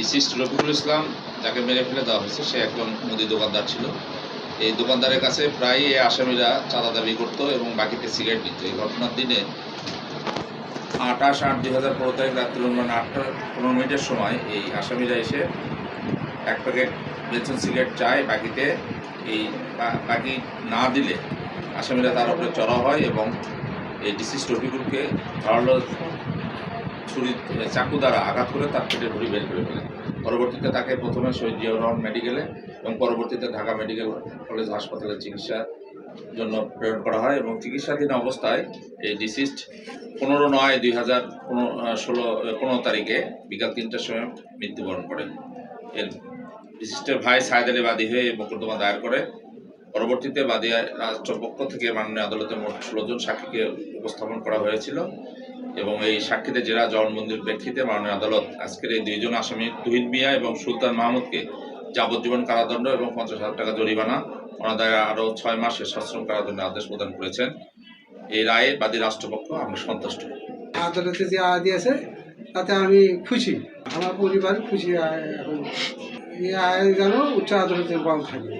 Deceased Rafiqul Islam, যাকে মেরে ফেলে দেওয়া হয়েছে, সে একজন মুদি দোকানদার ছিল। এই দোকানদারের কাছে প্রায়ই এই আসামিরা চাঁদা দাবি করতো এবং বাকিতে সিগারেট নিত এই ঘটনার দিনে আঠাশ আট দুই হাজার পনেরো তারিখ রাত্রি অনুমান আটটা পনেরো মিনিটের সময় এই আসামিরা এসে এক প্যাকেট বেতন সিগারেট চায়, বাকিতে এই বাকি না দিলে আসামিরা তার উপরে চড়া হয় এবং এই ডিসিস রফিকুলকে ধারালো ছুরি চাকু দ্বারা আঘাত করে তার পেটের ভুড়ি বের করে ফেলে। পরবর্তীতে তাকে প্রথমে শহীদ জিয়াউর রহমান মেডিকেলে এবং পরবর্তীতে ঢাকা মেডিকেল কলেজ হাসপাতালে চিকিৎসার জন্য প্রেরণ করা হয় এবং চিকিৎসাধীন অবস্থায় এই ডিসিস্ট পনেরো নয় দুই হাজার ষোলো পনেরো তারিখে বিকাল তিনটার সময় মৃত্যুবরণ করেন। এর বিশিষ্টের ভাই সাহেদ বাদী হয়ে মোকদ্দমা দায়ের করে। পরবর্তীতে বাদী রাষ্ট্রপক্ষ থেকে মাননীয় আদালতে মোট ষোলো জন সাক্ষীকে উপস্থাপন করা হয়েছিল। এবং এই সাক্ষীদের জেরা জবানবন্দির প্রেক্ষিতে মাননীয় আদালত আজকের এই দুইজন আসামি তুহিন মিয়া এবং সুলতান মাহমুদকে যাবজ্জীবন কারাদণ্ড এবং পঞ্চাশ হাজার টাকা জরিমানা, অনাদায় আরও ছয় মাসের সশ্রম কারাদণ্ডের আদেশ প্রদান করেছেন। এই রায়ে বাদী রাষ্ট্রপক্ষ আমরা সন্তুষ্ট। আদালতে যে আয় দিয়েছে তাতে আমি খুশি। আমার পরিবার খুশি এখন। এই আয় যেন উচ্চ আদালতে বন্ধ থাকে।